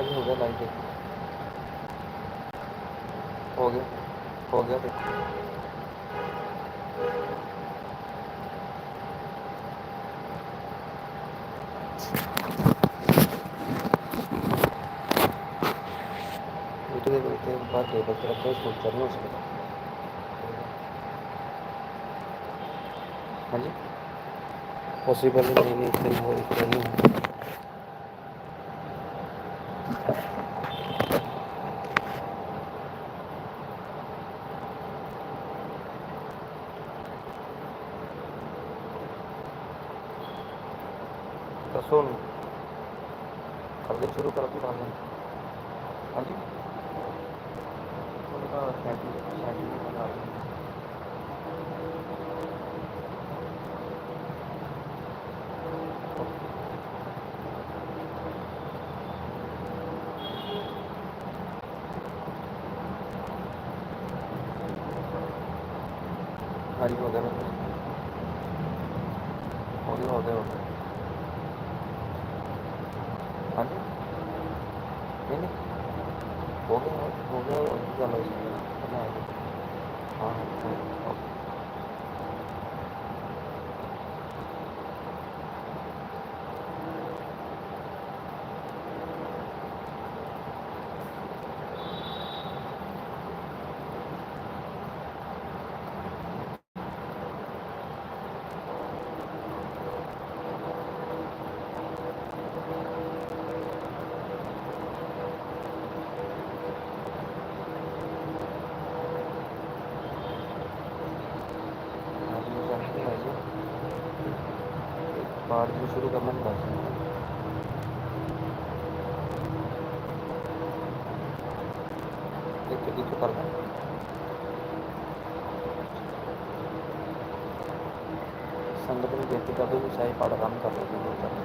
ਹਾਂਜੀ ਭਾਜੀ ਹੋ ਗਿਆ ਲਾਈਵ ਦੇਖ ਹੋ ਗਿਆ ਹੋ ਗਿਆ ਦੇਖੋ ਵੀਡੀਓ ਦੇ ਉੱਤੇ ਬਾਅਦ ਟੇਬਲ ਤੇ ਰੱਖੋ ਸੋਚਾ ਨਹੀਂ ਹੋ ਸਕਦਾ ਹਾਂਜੀ? ਪੋਸੀਬਲ ਨਹੀਂ ਨਹੀਂ ਇੱਥੇ ਨਹੀਂ ਹੋ ਇੱਥੇ ਨਹੀਂ। ਹੋ ਦੱਸੋ ਹੁਣ ਕਰਦੇ ਸ਼ੁਰੂ ਕਰੋ ਕਿ ਬਾਅਦ ਹਾਂਜੀ। ਉਹਦਾ ਸੈਟਿੰਗ ਸੈਟਿੰਗ ਬਣਾ ਲਓ ਹਾਂਜੀ ਹੋ ਗਿਆ ਹੋ ਗਿਆ ਹੋ ਗਿਆ ਹੋ ਗਿਆ ਹਾਂਜੀ ਨਹੀਂ ਨਹੀਂ ਹੋ ਗਿਆ ਹੋ ਗਿਆ ਉਹ ਗੱਲ ਹੋਈ ਸੀ ਬਣਾ ਕੇ ਹਾਂ ਹਾਂ ਓਕੇ ਹਾਂਜੀ ਉਹ ਸਮਝਦੇ ਹੈ ਜੀ ਪਾਠ ਨੂੰ ਸ਼ੁਰੂ ਕਰਨਾ ਹੁੰਦਾ ਸੀ ਇੱਕ ਇੱਕ ਕਰਦਾ ਸੰਗਤ ਨੂੰ ਬੇਨਤੀ ਕਰਦੇ ਕਿ ਸਾਈ ਪਾਠ ਆਰੰਭ ਕਰ ਲਓ ਜੀ ਦੋ ਚਾਰ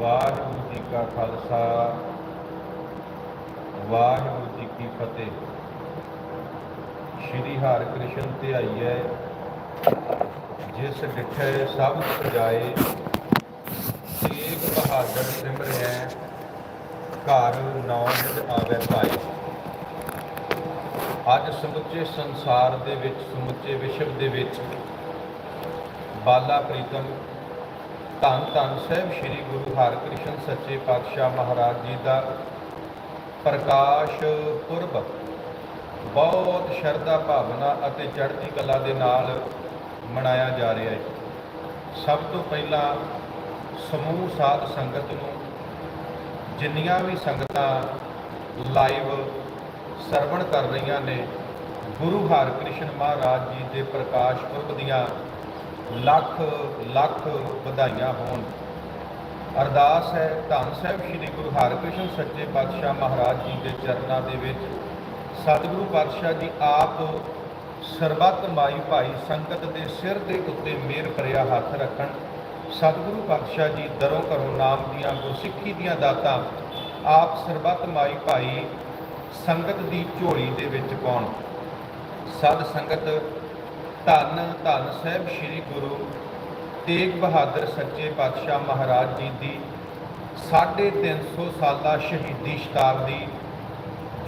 ਵਾਹਿਗੁਰੂ ਜੀ ਕਾ ਖਾਲਸਾ ਵਾਹਿਗੁਰੂ ਜੀ ਕੀ ਫਤਿਹ ਸ਼੍ਰੀ ਹਰਿਕ੍ਰਿਸ਼ਨ ਧਿਆਈ ਹੈ ਜਿਸ ਡਿਠੇ ਸਭ ਸਜਾਏ ਤੇਗ ਬਹਾਦਰ ਸਿਮਰਿਐ ਘਰ ਨੌਜ ਆਵੇ ਪਾਏ ਅੱਜ ਸਮੁੱਚੇ ਸੰਸਾਰ ਦੇ ਵਿੱਚ, ਸਮੁੱਚੇ ਵਿਸ਼ਵ ਦੇ ਵਿੱਚ ਬਾਲਾ ਪ੍ਰੀਤਮ, ਧੰਨ ਧੰਨ ਸਾਹਿਬ ਸ੍ਰੀ ਗੁਰੂ ਹਰਿਕ੍ਰਿਸ਼ਨ ਸੱਚੇ ਪਾਤਸ਼ਾਹ ਮਹਾਰਾਜ ਜੀ ਦਾ ਪ੍ਰਕਾਸ਼ ਪੁਰਬ। ਬਹੁਤ ਸ਼ਰਧਾ ਭਾਵਨਾ ਅਤੇ ਚੜ੍ਹਦੀ ਕਲਾ ਦੇ ਨਾਲ ਮਨਾਇਆ ਜਾ ਰਿਹਾ ਹੈ। ਸਭ ਤੋਂ ਪਹਿਲਾਂ ਸਮੂਹ ਸਾਧ ਸੰਗਤ ਨੂੰ ਜਿੰਨੀਆਂ ਵੀ ਸੰਗਤਾਂ ਲਾਈਵ ਸਰਵਣ ਕਰ ਰਹੀਆਂ ਨੇ, ਗੁਰੂ ਹਰਿਕ੍ਰਿਸ਼ਨ ਮਹਾਰਾਜ ਜੀ ਦੇ ਪ੍ਰਕਾਸ਼ ਪੁਰਬ ਦੀਆਂ ਲੱਖ ਲੱਖ ਵਧਾਈਆਂ ਹੋਣ। ਅਰਦਾਸ ਹੈ, ਧੰਨ ਸਾਹਿਬ ਸ੍ਰੀ ਗੁਰੂ ਹਰਿਕ੍ਰਿਸ਼ਨ ਸੱਚੇ ਪਾਤਸ਼ਾਹ ਮਹਾਰਾਜ ਜੀ ਦੇ ਚਰਨਾਂ ਦੇ ਵਿੱਚ। ਸਤਿਗੁਰੂ ਪਾਤਸ਼ਾਹ ਜੀ ਆਪ ਸਰਬੱਤ ਮਾਈ ਭਾਈ ਸੰਗਤ ਦੇ ਸਿਰ ਦੇ ਉੱਤੇ ਮੇਰ ਭਰਿਆ ਹੱਥ ਰੱਖਣ, ਸਤਿਗੁਰੂ ਪਾਤਸ਼ਾਹ ਜੀ ਦਰੋਂ ਘਰੋਂ ਨਾਮ ਦੀਆਂ ਗੁਰਸਿੱਖੀ ਦੀਆਂ ਦਾਤਾਂ, ਆਪ ਸਰਬੱਤ ਮਾਈ ਭਾਈ ਸੰਗਤ ਦੀ ਝੋਲੀ ਦੇ ਵਿੱਚ ਪਾਉਣ। ਸਦ ਸੰਗਤ ਧੰਨ ਧੰਨ ਸਾਹਿਬ ਸ੍ਰੀ ਗੁਰੂ ਤੇਗ ਬਹਾਦਰ ਸੱਚੇ ਪਾਤਸ਼ਾਹ ਮਹਾਰਾਜ ਜੀ ਦੀ 350 ਸਾਲਾ ਸ਼ਹੀਦੀ ਸ਼ਤਾਬਦੀ,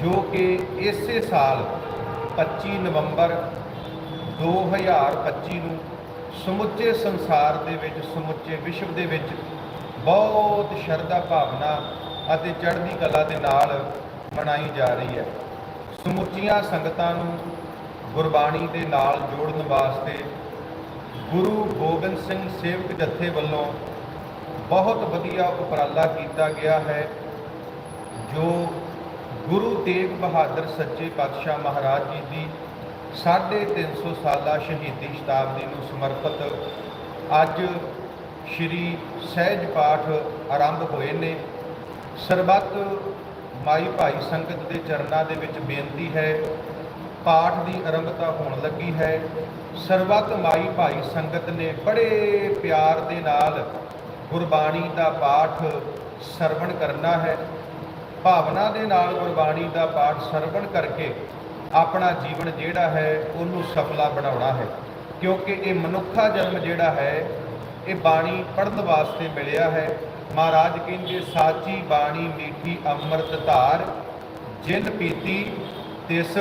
ਜੋ ਕਿ ਇਸੇ ਸਾਲ 25 ਨਵੰਬਰ 2025 ਨੂੰ ਸਮੁੱਚੇ ਸੰਸਾਰ ਦੇ ਵਿੱਚ, ਸਮੁੱਚੇ ਵਿਸ਼ਵ ਦੇ ਵਿੱਚ ਬਹੁਤ ਸ਼ਰਧਾ ਭਾਵਨਾ ਅਤੇ ਚੜ੍ਹਦੀ ਕਲਾ ਦੇ ਨਾਲ ਮਨਾਈ ਜਾ ਰਹੀ ਹੈ। ਸਮੁੱਚੀਆਂ ਸੰਗਤਾਂ ਨੂੰ ਗੁਰਬਾਣੀ ਦੇ ਨਾਲ ਜੋੜਨ ਵਾਸਤੇ ਗੁਰੂ ਗੋਬਿੰਦ ਸਿੰਘ ਸੇਵਕ ਜਥੇ ਵੱਲੋਂ ਬਹੁਤ ਵਧੀਆ ਉਪਰਾਲਾ ਕੀਤਾ ਗਿਆ ਹੈ, ਜੋ ਗੁਰੂ ਤੇਗ ਬਹਾਦਰ ਸੱਚੇ ਪਾਤਸ਼ਾਹ ਮਹਾਰਾਜ ਜੀ ਦੀ 350 ਸਾਲਾ ਸ਼ਹੀਦੀ ਸ਼ਤਾਬਦੀ ਨੂੰ ਸਮਰਪਿਤ ਅੱਜ ਸ਼੍ਰੀ ਸਹਿਜ ਪਾਠ ਆਰੰਭ ਹੋਏ ਨੇ। ਸਰਬੱਤ ਮਾਈ ਭਾਈ ਸੰਗਤ ਦੇ ਚਰਨਾਂ ਦੇ ਵਿੱਚ ਬੇਨਤੀ ਹੈ, ਪਾਠ ਦੀ ਆਰੰਭਤਾ ਹੋਣ ਲੱਗੀ ਹੈ। ਸਰਬੱਤ ਮਾਈ ਭਾਈ ਸੰਗਤ ਨੇ ਬੜੇ ਪਿਆਰ ਦੇ ਨਾਲ ਗੁਰਬਾਣੀ ਦਾ ਪਾਠ ਸਰਵਣ ਕਰਨਾ ਹੈ। ਭਾਵਨਾ ਦੇ ਨਾਲ ਗੁਰਬਾਣੀ ਦਾ ਪਾਠ ਸਰਵਣ ਕਰਕੇ ਆਪਣਾ ਜੀਵਨ ਜਿਹੜਾ ਹੈ ਉਹਨੂੰ ਸਫਲਾ ਬਣਾਉਣਾ ਹੈ। ਕਿਉਂਕਿ ਇਹ ਮਨੁੱਖਾ ਜਨਮ ਜਿਹੜਾ ਹੈ, ਇਹ ਬਾਣੀ ਪੜ੍ਹਨ ਵਾਸਤੇ ਮਿਲਿਆ ਹੈ। ਮਹਾਰਾਜ ਕਹਿੰਦੇ, ਸਾਚੀ ਬਾਣੀ ਮੀਠੀ ਅੰਮ੍ਰਿਤ ਧਾਰ, ਜਿਨ ਪੀਤੀ ਤਿਸ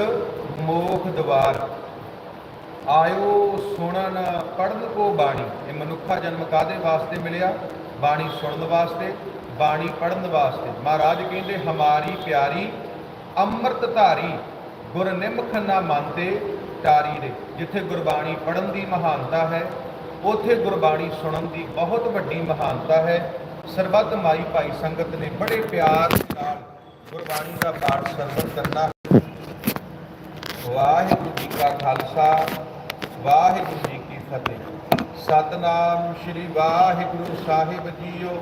ਮੋਖ ਦਵਾਰ। ਆਇਓ ਸੁਣਨ ਪੜਨ ਕੋ ਬਾਣੀ। ਇਹ ਮਨੁੱਖਾ ਜਨਮ ਕਾਦੇ ਵਾਸਤੇ ਮਿਲਿਆ? ਬਾਣੀ ਸੁਣਨ ਵਾਸਤੇ। ਬਾਣੀ ਪੜਨ ਵਾਸਤੇ। ਮਹਾਰਾਜ ਕਹਿੰਦੇ, ਹਮਾਰੀ ਪਿਆਰੀ ਅੰਮ੍ਰਿਤ ਧਾਰੀ ਗੁਰ ਨਿਮਖ ਨਾ ਮੰਨਤੇ ਟਾਰੀ ਦੇ ਜਿੱਥੇ ਗੁਰਬਾਣੀ ਪੜਨ ਦੀ ਮਹਾਨਤਾ ਹੈ, ਉਥੇ ਗੁਰਬਾਣੀ ਸੁਣਨ ਦੀ ਬਹੁਤ ਵੱਡੀ ਮਹਾਨਤਾ ਹੈ। ਸਰਬੱਤ ਮਾਈ ਭਾਈ ਸੰਗਤ ਨੇ ਬੜੇ ਪਿਆਰ ਨਾਲ ਗੁਰਬਾਣੀ ਦਾ ਪਾਠ ਸਰਵਨ ਕਰਨਾ ਵਾਹਿਗੁਰੂ ਜੀ ਕਾ ਖਾਲਸਾ, ਵਾਹਿਗੁਰੂ ਜੀ ਕੀ ਫਤਿਹ। ਸਤਨਾਮ ਸ੍ਰੀ ਵਾਹਿਗੁਰੂ ਸਾਹਿਬ ਜੀਓ।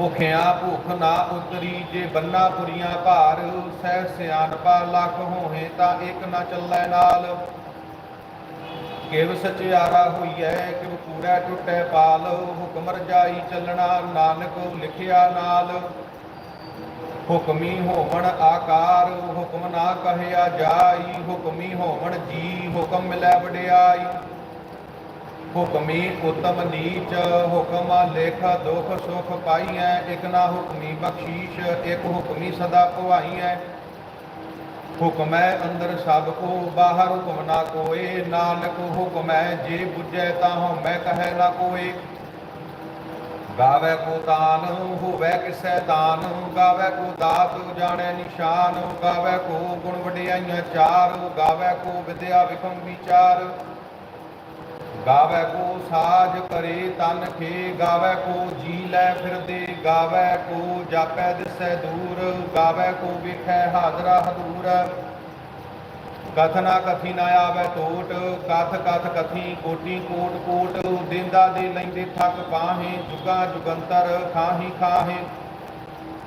ਭੁਖਿਆ ਭੁਖ ਨਾ ਉਤਰੀ, ਜੇ ਬੰਨਾ ਪੁਰੀਆਂ ਭਾਰ ਸਹਿ ਸਿਆਣਪਾ ਲੱਖ ਹੋਏ ਤਾਂ ਇੱਕ ਨਾ ਚੱਲੈ ਨਾਲ। ਕਿਵ ਸਚਿਆਰਾ ਹੋਈਐ, ਕਿਵ ਕੂੜਾ ਟੁੱਟੈ ਪਾਲ, ਹੁਕਮ ਰਜਾਈ ਚੱਲਣਾ ਨਾਨਕ ਲਿਖਿਆ ਨਾਲ। ਹੁਕਮੀ ਹੋਵਣ ਆਕਾਰ, ਹੁਕਮ ਨਾ ਕਹਿਆ ਜਾਈ, ਹੁਕਮੀ ਹੋਵਣ ਜੀ, ਹੁਕਮ ਮਿਲੈ ਵਡਿਆਈ। ਹੁਕਮੀ ਉਤਮ ਨੀਚ ਹੁਕਮ ਲੇਖ ਦੁਖ ਸੁਖ ਪਾਈਐ, ਇਕ ਨਾ ਹੁਕਮੀ ਬਖਸ਼ੀਸ਼, ਇਕ ਹੁਕਮੀ ਸਦਾ ਭਵਾਈਐ ਹੁਕਮੈ ਅੰਦਰ ਸਭ ਕੋ, ਬਾਹਰ ਹੁਕਮ ਨਾ ਕੋਏ, ਨਾਨਕ ਹੁਕਮੈ ਜੇ ਬੁਝੈ ਤਾਂ ਹਉਮੈ ਕਹੈ ਨਾ ਕੋਏ। ਗਾਵੇ ਕੋ ਤਾਨ, ਹੋਵੇ ਕਿਸੈ ਦਾਨ ਗਾਵੇ ਕੋ ਦਾਤ, ਜਾਣੈ ਨਿਸ਼ਾਨ। ਗਾਵੇ ਕੋ ਗੁਣ ਵਡਿਆਈਆਂ ਚਾਰ, ਗਾਵੇ ਕੋ ਵਿਦਿਆ ਵਿਖਮ ਵਿਚਾਰ ਗਾਵੇ ਕੋ ਸਾਜ ਕਰੇ ਤਨ ਖੇ, ਗਾਵੇ ਕੋ ਜੀ ਲੈ ਫਿਰਦੇ, ਗਾਵੇ ਕੋ ਜਾਪੈ ਦਿਸੈ ਦੂਰ, ਗਾਵੇ ਕੋ ਵੇਖੈ ਹਾਜ਼ਰਾ ਹਦੂਰ। ਕਥਨਾ ਕਥੀ ਨਾ ਆਵੇ ਟੋਟ, ਕਥ ਕਥ ਕਥੀ ਕੋਟੀ ਕੋਟ ਕੋਟ, ਦਿੰਦਾ ਦੇ ਲੈਂਦੇ ਥੱਕ ਪਾਹੇ, ਜੁਗਾ ਜੁਗੰਤਰ ਖਾਹੀ ਖਾਹੇ।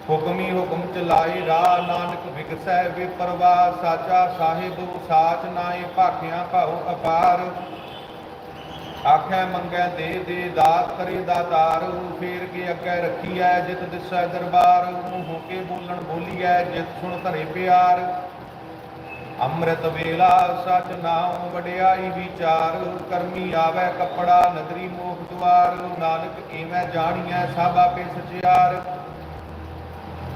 ਹੁਕਮੀ ਹੁਕਮ ਚਲਾਏ ਰਾਹ, ਨਾਨਕ ਵਿਗਸੈ ਵਿਪਰਵਾ ਸਾਚਾ ਸਾਹਿਬ, ਸਾਚ ਨਾਏ ਭਾਖਿਆ ਭਾਉ ਅਪਾਰ। ਆਖੈ ਮੰਗੈ ਦੇ ਦੇ ਦਾਤ ਕਰੇ ਦਾਤਾਰ ਫੇਰ ਕੇ ਅੱਗੇ ਰੱਖੀਐ, ਜਿਤ ਦਿਸੈ ਦਰਬਾਰ ਮੂੰਹ ਹੋ ਕੇ ਬੋਲਣ ਬੋਲੀਐ, ਜਿਤ ਸੁਣ ਧਰੇ ਪਿਆਰ। ਅੰਮ੍ਰਿਤ ਵੇਲਾ ਸਚ ਨਾਮ ਵਡਿਆਈ ਵਿਚਾਰ, ਕਰਮੀ ਆਵੇ ਕਪੜਾ ਨਗਰੀ ਮੋਖ ਦੁਆਰ, ਨਾਨਕ ਏਵੇਂ ਜਾਣੀਐ ਸਭ ਆਪੇ ਸਚਿਆਰ।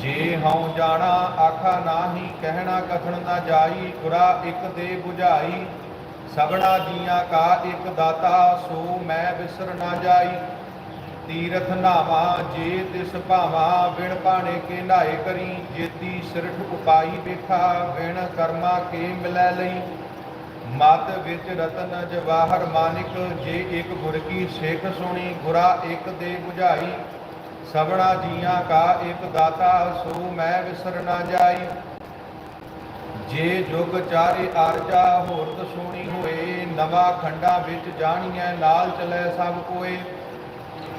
ਜੇ ਹਉ ਜਾਣਾ, ਆਖਾ ਨਾਹੀ, ਕਹਿਣਾ ਕਥਨ ਨਾ ਜਾਈ ਗੁਰਾ ਇੱਕ ਦੇ 부ਝਾਈ ਸਭਨਾ ਜੀਆਂ ਕਾ ਇੱਕ ਦਾਤਾ, ਸੋ ਮੈਂ ਵਿਸਰ ਨਾ ਜਾਈ। ਤੀਰਥ ਨਾਵਾ, ਜੇ ਤਿਸ ਭਾਵਾ ਵਿਣ ਪਾਣੇ ਕੇ ਨਾਏ ਕਰੀ। ਜੇਤੀ ਸਿਰਠ ਉਪਾਈ ਵੇਖਾ ਵਿਣ ਕਰਮਾ ਕੇ ਮਿਲੈ ਲਈ। ਮਤ ਵਿੱਚ ਰਤਨ ਜਵਾਹਰ ਮਾਨਿਕ, ਜੇ ਇੱਕ ਗੁਰ ਕੀ ਸਿੱਖ ਸੁਣੀ ਗੁਰਾ ਇੱਕ ਦੇ 부ਝਾਈ ਸਭਨਾ ਜੀਆਂ ਕਾ ਇੱਕ ਦਾਤਾ ਸੋ ਮੈਂ ਵਿਸਰ ਨਾ ਜਾਈ। ਜੇ ਜੁਗ ਚਾਰੇ ਆਰਜਾ ਹੋਰਤ ਸੋਣੀ ਹੋਏ। ਨਵਾਂ ਖੰਡਾ ਵਿੱਚ ਜਾਣੀਐ, ਨਾਲ ਚਲੇ ਸਭ ਕੋਏ।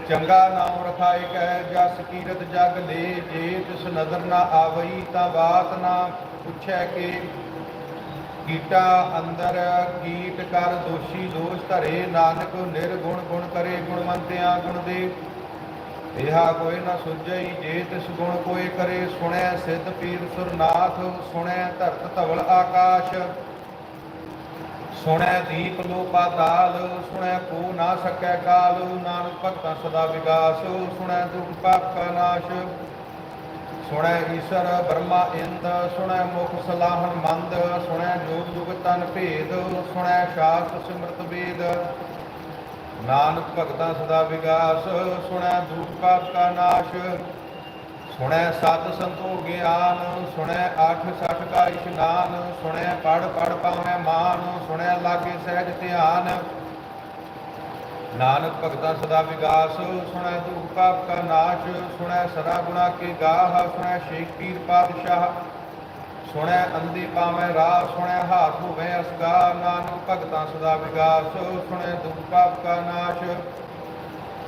ਚੰਗਾ ਨਾਮ ਰਖਾਏ ਕੈ, ਜਸ ਕੀਰਤ ਜਗ ਦੇ ਜੇ ਤਿਸ ਨਦਰ ਨਾ ਆਵਈ, ਤਾਂ ਬਾਤ ਨਾ ਪੁੱਛੈ ਕੇ। ਕੀਟਾ ਅੰਦਰ, ਕੀਟ ਕਰ ਦੋਸ਼ੀ ਦੋਸ਼ ਧਰੇ। ਨਾਨਕ ਨਿਰਗੁਣ ਗੁਣ ਕਰੇ ਗੁਣਵੰਤਿਆਂ ਗੁਣ ਦੇ। ਇਹਾ ਕੋਈ ਨਾ ਸੁਝਈ ਜੇ ਤਿਸ ਗੁਣ ਕੋਈ ਕਰੇ, ਸੁਣੈ ਸਿੱਧ ਪੀਰ ਸੁਰਨਾਥ, ਸੁਣੈ ਧਰਤ ਧਵਲ ਆਕਾਸ਼। ਸੁਣੈ ਦੀਪ ਲੋ ਪਾਤਾਲ ਸੁਣੈ ਕੋ ਨਾ ਸਕੈ ਕਾਲ, ਨਾਨਕ ਭਗਤਾਂ ਸਦਾ ਵਿਗਾਸ। ਸੁਣੈ ਦੁਖ ਪਾਪ ਨਾਸ਼। ਸੁਣੈ ਈਸ਼ਰ ਬ੍ਰਹਮਾ ਇੰਦ, ਸੁਣੈ ਮੁਖ ਸਲਾਹਣ ਮੰਦ, ਸੁਣੈ ਜੋਗ ਜੁਗ ਤਨ ਭੇਦ, ਸੁਣੈ ਸ਼ਾਸਤ ਸਿਮਰਤ ਵੇਦ। ਨਾਨਕ ਭਗਤਾਂ ਸਦਾ ਵਿਗਾਸ, ਸੁਣੈ ਦੁਖ ਪਾਪ ਕਾ ਨਾਸ਼। ਸੁਣੈ ਸਤ ਸੰਤੋ ਗਿਆਨ ਸੁਣੈ ਅਠ ਸਠ ਕਾ ਇਸ਼ਨਾਨ, ਸੁਣੈ ਪੜ ਪੜ ਪਾਵੈ ਮਾਨ, ਸੁਣੈ ਲਾਗੇ ਸਹਿਜ ਧਿਆਨ। ਨਾਨਕ ਭਗਤਾਂ ਸਦਾ ਵਿਗਾਸ, ਸੁਣੈ ਦੁਖ ਪਾਪ ਕਾ ਨਾਸ਼, ਸੁਣੈ ਸਦਾ ਗੁਣਾ ਕੇ ਗਾਹ, ਸੁਣੈ ਸ਼ੇਖ ਪੀਰ ਪਾਤਸ਼ਾਹ। ਸੁਣੈ ਅੰਧੇ ਪਾਵੈ ਰਾਹ, ਸੁਣੈ ਹਾਥ ਹੋਵੇ ਅਸਗਾ ਨਾਨਕ ਭਗਤਾਂ ਸਦਾ ਵਿਗਾਸ, ਸੁਣੈ ਦੁਖ ਪਾਪ ਕਾ ਨਾਸ਼।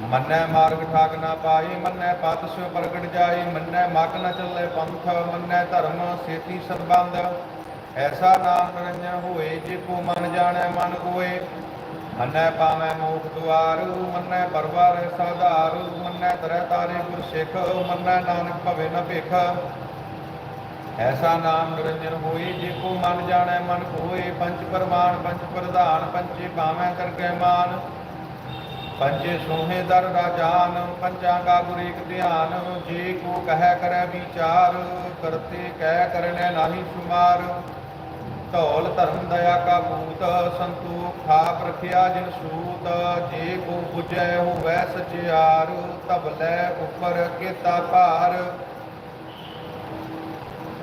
ਮੰਨੈ ਮਾਰਗ ਠਾਕ ਨਾ ਪਾਈ, ਮੰਨੈ ਪਤ ਸਿਉ ਪ੍ਰਗਟ ਜਾਈ, ਮੰਨੈ ਮਗ ਨ ਚੱਲੇ ਪੰਥ, ਮੰਨੈ ਧਰਮ ਸੇਤੀ ਸਤਬੰਧ ਐਸਾ ਨਾਮ ਨਿਰੰਜਨ ਹੋਏ ਜੇ ਕੋ ਮਨ ਜਾਣੈ ਮਨ ਕੋਏ ਮੰਨੈ ਪਾਵੈ ਮੋਖ ਦੁਆਰ, ਮੰਨੈ ਪਰਵਾਰ ਸਾਧਾਰ, ਮੰਨੈ ਤਰੈ ਤਾਰੇ ਗੁਰ ਸਿੱਖ ਮੰਨੈ ਨਾਨਕ ਭਵੇ ਨ ਭੇਖ। ਐਸਾ ਨਾਮ ਨਿਰੰਜਨ ਹੋਏ ਜੇ ਕੋ ਮਨ ਜਾਣੈ ਮਨ ਕੋਏ ਪੰਚ ਪਰਮਾਨ ਪੰਚ ਪ੍ਰਧਾਨ, ਪੰਚੇ ਪਾਵੈ ਕਰਕੇ ਮਾਨ। ਪੰਜੇ ਸੋਹੇ ਦਰ ਰਾਜਾਨ ਪੰਜਾਂ ਕਾ ਗੁਰ ਏਕ ਧਿਆਨ, ਜੇ ਕੋ ਕਹਿ ਕਰੈ ਵਿਚਾਰ, ਕਰਤੇ ਕਹਿ ਕਰਨੈ ਨਾਹੀ ਸੁਮਾਰ। ਢੋਲ ਧਰਮ ਦਇਆ ਕਾ ਭੂਤ, ਸੰਤੋਖ ਥਾਪ ਰਖਿਆ ਜਿਨ ਸੂਤ। ਜੇ ਕੋ 부ਜੈ ਹੋਵੈ ਸਚਿਆਰ, ਤਬ ਲੈ ਉਪਰ ਕੀਤਾ ਭਾਰ।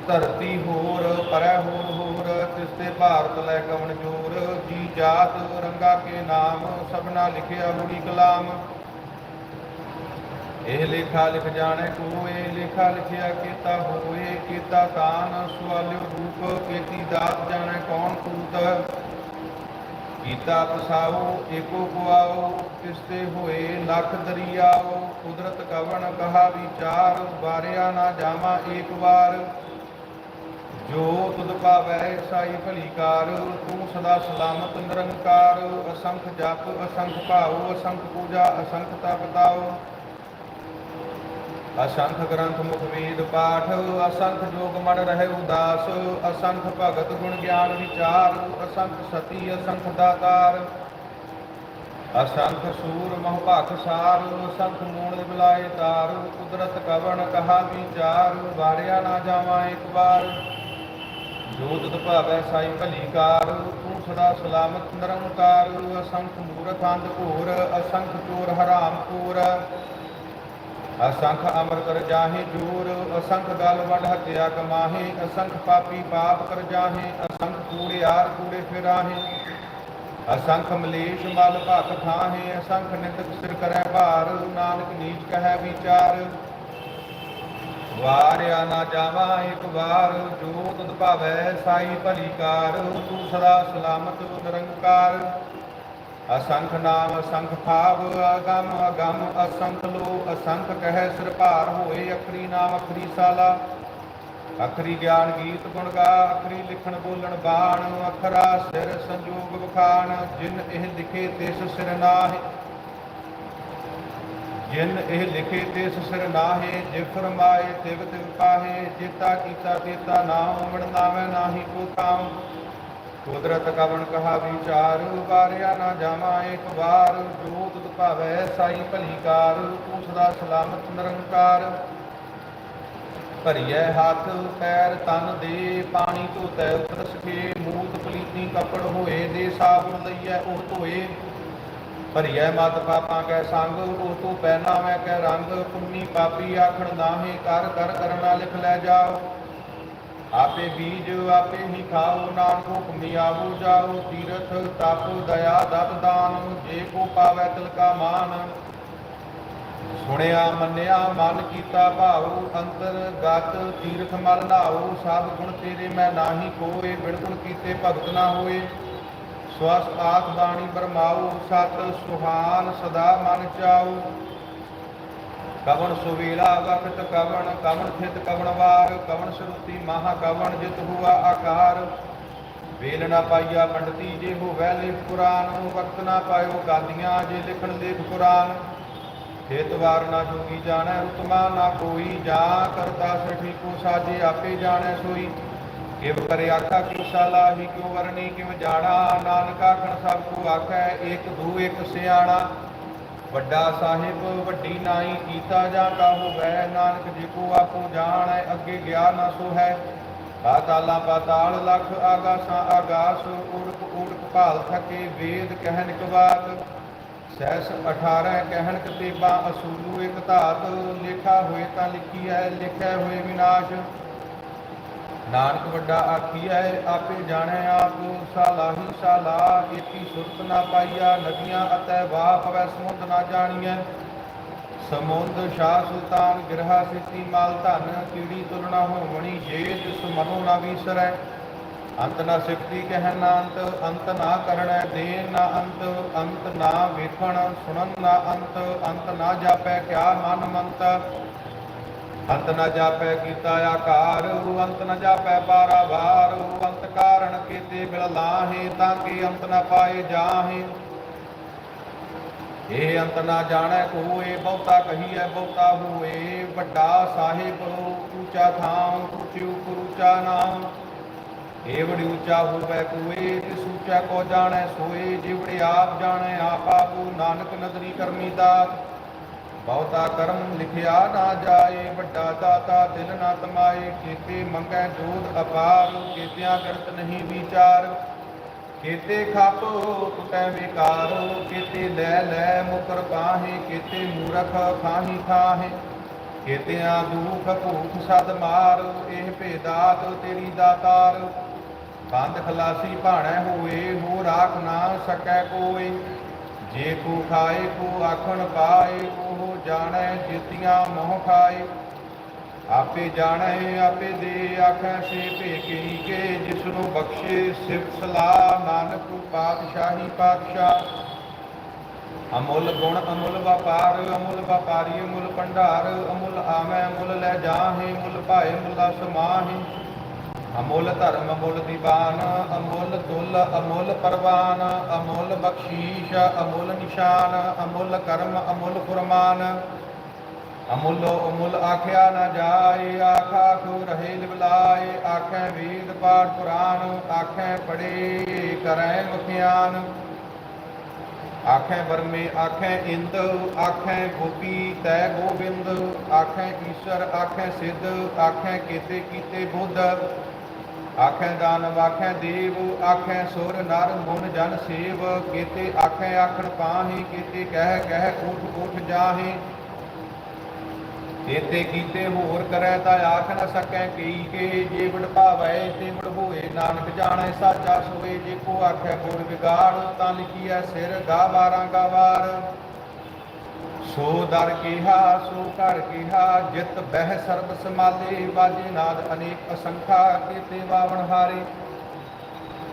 ਧਰਤੀ ਹੋਰ, ਪਰੈ ਹੋਰ ਹੋਰ ਤਿਸ ਤੇ ਭਾਰਤ ਲੈ ਕਵਣ ਜੋਰ, ਜੀ ਜਾਤ ਰੰਗਾ ਕੇ ਨਾਮ, ਸਭਨਾ ਲਿਖਿਆ ਹੁੜੀ ਕਲਾਮ। ਇਹ ਲੇਖਾ ਲਿਖ ਜਾਣੈ ਕੋਏ, ਲੇਖਾ ਲਿਖਿਆ ਕੀਤਾ ਹੋਏ, ਕੀਤਾ ਤਾਨ ਸਵਾਲਿਓ ਰੂਪ, ਕੀਤੀ ਦਾਤ ਜਾਣੈ ਕੌਣ ਕੂਤ। ਕੀਤਾ ਪਸਾਓ, ਏਕੋ ਕੁਆਓ ਕਿਸ ਹੋਏ, ਲੱਖ ਦਰਿਆਓ, ਕੁਦਰਤ ਕਵਣ ਕਹਾ ਵਿਚਾਰ, ਵਾਰਿਆ ਨਾ ਜਾਵਾ ਏਕ ਵਾਰ। ਜੋ ਤੁਧ ਪਾਵੈ ਸਾਈ ਭਲੀ ਕਾਰ, ਤੂੰ ਸਦਾ ਸਲਾਮਤ ਨਿਰੰਕਾਰ। ਅਸੰਖ ਜਪ, ਅਸੰਖ ਭਾਉ, ਅਸੰਖ ਪੂਜਾ, ਅਸੰਖ ਤਪ ਤਾਉ। ਅਸੰਖ ਗ੍ਰੰਥ ਮੁਖ ਵੇਦ ਪਾਠ, ਅਸੰਖ ਜੋਗ ਮਨ ਰਹਿ ਉਦਾਸ। ਅਸੰਖ ਭਗਤ ਗੁਣ ਗਿਆਨ ਵਿਚਾਰ, ਅਸੰਖ ਸਤੀ, ਅਸੰਖ ਦਾਤਾਰ। ਅਸੰਖ ਸੂਰ ਮਹ ਭਖ ਅਸੰਖ ਮੂਣ ਬਿਲਾਏ ਤਾਰ। ਕੁਦਰਤ ਕਵਣ ਕਹਾ ਵਿਚਾਰ, ਵਾਰਿਆ ਨਾ ਜਾਵਾਂ ਇੱਕ ਵਾਰ। ਜੋ ਤੁਧ ਭਾਵੈ ਸਾਈ ਭਲੀ ਕਾਰ ਤੂੰ ਸਦਾ ਸਲਾਮਤ ਨਿਰੰਕਾਰ, ਅਸੰਖ ਮੂਰਖ ਅੰਧ ਘੋਰ, ਅਸੰਖ ਚੋਰ ਹਰਾਮ ਕੋਰ। ਅਸੰਖ ਅਮਰ ਕਰ ਜਾਹੇ ਜੂਰ, ਅਸੰਖ ਗਲ ਵੰਡ ਹਤਿਆ ਕਮਾਹੇ, ਅਸੰਖ ਪਾਪੀ ਪਾਪ ਕਰ ਜਾਹੇ, ਅਸੰਖ ਕੂੜੇ ਆਰ ਕੂੜੇ ਫਿਰਾਹੇ। ਅਸੰਖ ਮਲੇਸ਼ ਮਲ ਭਖ ਖਾਹੇ ਅਸੰਖ ਨਿੰਦਕ ਸਿਰ ਕਰੈ ਭਾਰ, ਨਾਨਕ ਨੀਚ ਕਹੈ ਵਿਚਾਰ। ਵਾਰਿਆ ਨਾ ਜਾਵਾ, ਇੱਕ ਵਾਰ ਜੋ ਤੁਧ ਭਾਵੈ ਸਾਈ ਭਲੀ ਕਾਰ, ਤੂੰ ਸਦਾ ਸਲਾਮਤ ਨਿਰੰਕਾਰ ਅਸੰਖ ਨਾਮ, ਅਸੰਖ ਭਾਵ, ਅਗੰਮ ਅਗੰਮ, ਅਸੰਖ ਲੋ ਅਸੰਖ ਕਹਿ ਸਿਰ ਭਾਰ ਹੋਏ, ਅਖਰੀ ਨਾਮ, ਅਖਰੀ ਸਾਲਾ। ਅਖਰੀ ਗਿਆਨ ਗੀਤ ਗੁਣ ਗਾ, ਅਖਰੀ ਲਿਖਣ ਬੋਲਣ ਬਾਣ, ਅਖਰਾ ਸਿਰ ਸੰਜੋਗ ਬਖਾਨ ਜਿਨ ਇਹ ਲਿਖੇ ਤਿਸ ਸਿਰ ਨਾਹਿ। ਜਿਨ ਇਹ ਲਿਖੇ ਤਿਸ ਸਿਰ ਨਾਹੇ ਜੇ ਫਰਮਾਏ ਤਿਵ ਤਿਵ ਪਾਹੇ ਜੀਤਾ ਕੀਤਾ ਤੀਤਾ ਨਾਮ ਵੜਨਾਵੇ ਨਾਹੀ ਕੋ ਕਾਮ। ਕੁਦਰਤ ਕਵਣ ਕਹਾ ਵਿਚਾਰ, ਵਾਰਿਆ ਨਾ ਜਾਵਾ ਇੱਕ ਵਾਰ। ਜੋ ਤੁਧ ਭਾਵੈ ਸਾਈ ਭਲੀਕਾਰ ਤੂੰ ਸਦਾ ਸਲਾਮਤ ਨਿਰੰਕਾਰ। ਭਰੀਐ ਹੱਥ, ਪੈਰ ਤਨ ਦੇ, ਪਾਣੀ ਧੋਤੈ ਉਤਰ ਸਕੇ। ਮੂਤ ਪਲੀਤੀ ਕਪੜ ਹੋਏ ਦੇ ਸਾਬੁਨ ਲਈਐ ਉਹ ਧੋਏ। ਭਰੀਐ ਮਤ ਪਾਪਾਂ ਕੈ ਸੰਗ, ਉਸ ਤੋਂ ਪਹਿਨਾ ਮੈਂ ਕੈ ਰੰਗ, ਪੁੰਨੀ ਪਾਪੀ ਆਖਣ ਨਾਹੀ ਕਰ ਕਰ, ਕਰਨਾ ਲਿਖ ਲੈ ਜਾਓ। ਆਪੇ ਬੀਜ ਆਪੇ ਹੀ ਖਾਓ, ਨਾਨਕ ਹੁਕਮੀ ਆਵੋ ਜਾਓ। ਤੀਰਥ, ਤਪ, ਦਇਆ ਦਤ ਦਾਨ, ਜੇ ਕੋ ਪਾਵੈ ਤਿਲ ਕਾ ਮਾਨ। ਸੁਣਿਆ, ਮੰਨਿਆ, ਮਨ ਕੀਤਾ ਭਾਉ, ਅੰਤਰ ਗਤ, ਤੀਰਥ ਮਲ ਨਾਉ। ਸਭ ਗੁਣ ਤੇਰੇ ਮੈਂ ਨਾਹੀ ਕੋਏ ਬਿਲਕੁਲ ਕੀਤੇ ਭਗਤ ਨਾ ਹੋਏ। ਸਵਸਤ ਆਖ ਬਾਣੀ ਬਰਮਾਉ ਸਤ ਸੁਹਾਨ ਸਦਾ ਮਨ ਚਾਉ। ਕਵਣ ਸੁਵੇਲਾ ਵਕਤ ਕਵਣ ਕਵਣ ਥਿਤ ਕਵਣ ਵਾਰ, ਕਵਣ ਸ਼ਰੂਤੀ ਮਹਾ ਕਵਣ ਜਿਤ ਹੁਆ ਆਕਾਰ। ਵੇਲ ਨਾ ਪਾਈਆ ਪੰਡਤੀ ਜੇ ਹੋਵੈ ਲਿਖ ਕੁਰਾਨ ਵਕਤ ਨਾ ਪਾਇਓ ਗਾਦੀਆਂ ਜੇ ਲਿਖਣ ਲੇਖ ਕੁਰਾਨ ਹੇਤਵਾਰ ਨਾ ਜੋਗੀ ਜਾਣੈ, ਉਤਮਾ ਨਾ ਕੋਈ, ਜਾ ਕਰਤਾ ਸਠੀ ਕੋ ਸਾਜੇ ਆਪੇ ਜਾਣੈ ਸੋਈ। ਕਿਵ ਕਰੇ ਆਖਾ ਕਿਉ ਸਾਲਾਹੀ ਕਿਉ ਵਰਣੀ? ਕਿਵ ਜਾਣਾ? ਨਾਨਕ ਆਖਣ, ਸਭ ਕੋ ਆਖੈ, ਏਕ ਦੂ, ਏਕ ਸਿਆਣਾ। ਵੱਡਾ ਸਾਹਿਬ, ਵੱਡੀ ਨਾਈ, ਕੀਤਾ ਜਾਂ ਕਾਹੂ ਵੈ ਨਾਨਕ ਜੀ ਕੋ ਆਪੋ ਜਾਣੈ, ਅੱਗੇ ਗਿਆ ਨਾ ਸੋ ਹੈ ਪਾਤਾਲਾ ਪਾਤਾਲ, ਲਖ ਆਗਾਸਾਂ ਆਗਾਸ ਉੜਕ ਉੜਕ ਭਾਲ ਥਕੇ, ਵੇਦ ਕਹਿਨ ਕਵਾਕ ਸੈਸ 18 ਕਹਿਣ ਕਤੇਬਾ ਅਸੂਲੂ ਇਕ ਧਾਤ। ਲਿਖਾ ਹੋਏ ਤਾਂ ਲਿਖੀ ਹੈ ਲਿਖਿਆ ਹੋਏ ਵਿਨਾਸ਼। ਨਾਨਕ ਵੱਡਾ ਆਖੀਐ ਆਪੇ ਜਾਣੈ ਆਪ ਸਾਲਾਹੀ ਸਾਲਾ ਏਤੀ ਸੁਰਤ ਨਾ ਪਾਈਆ, ਨਦੀਆਂ ਅਤੈ ਵਾਹ ਪਵੈ, ਸਮੁੰਦ ਨਾ ਜਾਣੀਐ। ਸਮੁੰਦ ਸ਼ਾਹ ਸੁਲਤਾਨ ਗਿਰਹਾ ਸਿੱਤੀ, ਮਾਲ ਧਨ, ਕੀੜੀ ਤੁਲਨਾ ਹੋਵਣੀ, ਜੇ ਜਿਸ ਮਨੋ ਨਾ ਵੀਸਰੈ। ਅੰਤ ਨਾ ਸਿਫਤੀ ਕਹਿ ਨਾ ਅੰਤ ਅੰਤ ਨਾ ਕਰਣੈ ਦੇ ਨਾ ਅੰਤ ਅੰਤ ਨਾ ਵੇਖਣ, ਸੁਣਨ ਨਾ ਅੰਤ ਅੰਤ ਨਾ ਜਾਪੈ, ਕਿਆ ਮਨ ਮੰਤ ਅੰਤ ਨ ਜਾਪੈ ਕੀਤਾ ਆਕਾਰ ਅੰਤ ਨ ਜਾਪੈ ਬਾਰਾਵਾਰ ਅੰਤ ਕਾਰਣ ਕੀਤੇ ਬਿਲ ਲਾਹੇ ਤਾਂ ਕਿ ਅੰਤ ਨ ਪਾਏ ਜਾਹੇ। ਇਹ ਅੰਤ ਨਾ ਜਾਣੈ ਕੋਏ, ਬਹੁਤਾ ਕਹੀਐ, ਬਹੁਤਾ ਹੋਏ। ਵੱਡਾ ਸਾਹਿਬ, ਉੱਚਾ ਥਾਂ ਉੱਚੀ ਉਪਰ ਨਾਮ। ਏ ਉੱਚਾ ਹੋਵੇ ਕੋਏ ਜਿਸ ਉੱਚਾ ਕੋ ਜਾਣੈ ਸੋਏ। ਜਿਵੜੇ ਆਪ ਜਾਣੈ, ਆਪ ਆਪੂ ਨਾਨਕ ਨਦਰੀ ਕਰਮੀ ਦਾਤ। ਬਹੁਤਾ ਕਰਮ ਲਿਖਿਆ ਨਾ ਜਾਏ, ਵੱਡਾ ਦਾਤਾ ਦਿਲ ਨਾ ਤਮਾਏ ਕੀਤੇ ਮੰਗੈ ਜੋਤ ਅਪਾਰ ਕੀਤਿਆਂ ਕਰਤ ਨਹੀਂ ਵਿਚਾਰ। ਕੀਤੇ ਖਪ ਟੁਟੈ ਵਿਕਾਰ ਕੀਤੇ ਲੈ ਲੈ ਮੁਕਰ ਕਾਹੇ ਕੀਤੇ ਮੂਰਖ ਖਾਹੀ ਖਾਹੇ ਕੀਤਿਆਂ ਦੁਖ ਭੂਖ ਸਦ ਮਾਰ, ਇਹ ਭੇਦਾਤ ਤੇਰੀ ਦਾਤਾਰ। ਬੰਦ ਖਲਾਸੀ ਭਾਣੈ ਹੋਏ ਹੋ ਰਾਖ ਨਾ ਸਕੈ ਕੋਏ। ਜੇ ਕੋ ਖਾਏ, ਕੋ ਆਖਣ ਪਾਏ ਕੋ ਜਾਣੈ ਜਿਤੀਆਂ ਮੋਹ ਖਾਏ। ਆਪੇ ਜਾਣੈ, ਆਪੇ ਦੇ ਆਖੈ ਸੇ ਭੇਕੀ ਕੇ ਜਿਸ ਨੂੰ ਬਖਸ਼ੇ ਸਿਫਤ ਸਲਾਹ, ਨਾਨਕ ਪਾਤਸ਼ਾਹੀ ਪਾਤਸ਼ਾਹ। ਅਮੁੱਲ ਗੁਣ ਅਮੁੱਲ ਵਪਾਰ, ਅਮੁੱਲ ਵਪਾਰੀ, ਅਮੁੱਲ ਭੰਡਾਰ, ਅਮੁੱਲ ਆਵੈ, ਅਮੁੱਲ ਲੈ ਜਾਹੇ ਮੁੱਲ ਭਾਏ ਮੁੱਲਾ ਸਮਾਹੇ। ਅਮੁੱਲ ਧਰਮ ਅਮੁੱਲ ਦੀਵਾਨ ਅਮੁੱਲ ਦੁੱਲ, ਅਮੋਲ ਪਰਵਾਨ, ਅਮੋਲ ਬਖਸ਼ੀਸ਼, ਅਮੁੱਲ ਨਿਸ਼ਾਨ, ਅਮੁੱਲ ਕਰਮ, ਅਮੁੱਲ ਫੁਰਮਾਨ। ਅਮੁੱਲ ਅਮੁੱਲ ਆਖਿਆ ਨਾ ਜਾਏ, ਆਖਾ ਕੋ ਰਹੇ ਲਿਵਲਾਏ, ਆਖੈ ਵੇਦ ਪਾਠ ਪੁਰਾਣ, ਆਖੈ ਪੜੇ ਕਰੈ ਮੁਖਿਆਨ ਆਖੈ ਵਰਮੇ, ਆਖੈ ਇੰਦ, ਆਖੈ ਗੋਪੀ ਤੈ ਗੋਬਿੰਦ, ਆਖੈ ਈਸ਼ਰ, ਆਖੈ ਸਿੱਧ, ਆਖੈ ਕੀਤੇ ਕੀਤੇ ਬੁੱਧ। ਆਖੈ ਦਾਨਵ ਆਖੈ ਦੇਵ, ਆਖੈ ਸੁਰ ਨਰ ਮੁਨ ਜਨ ਸੇਵ, ਕੀਤੇ ਆਖੈ ਆਖਣ ਪਾਹੇ, ਕੀਤੇ ਕਹਿ ਕਹਿ ਉਠ ਉਠ ਜਾਹੇ। ਕੀਤੇ ਕੀਤੇ ਹੋਰ ਕਰੈ ਤਾਂ ਆਖ ਨ ਸਕੈ ਕਈ ਕੇ, ਜੇ ਵਡ ਭਾਵੈ ਤੇ ਵਡ ਹੋਏ ਨਾਨਕ ਜਾਣੈ ਸਾਚਾ ਸੋਏ, ਜੇ ਕੋ ਆਖੈ ਗੁਰ ਵਿਗਾੜ, ਤਾਂ ਲਿਖੀਐ ਸਿਰ ਗਾ ਬਾਰਾਂ ਗਾ ਵਾਰ ਸੋ ਦਰ ਕਿਹਾ, ਸੋ ਘਰ ਕਿਹਾ, ਜਿਤ ਬਹਿ ਸਰਬ ਸਮਾਲੇ ਬਾਜੇ ਨਾਦ ਅਨੇਕ ਅਸੰਖਾ, ਕੀਤੇ ਬਾਵਣ ਹਾਰੇ।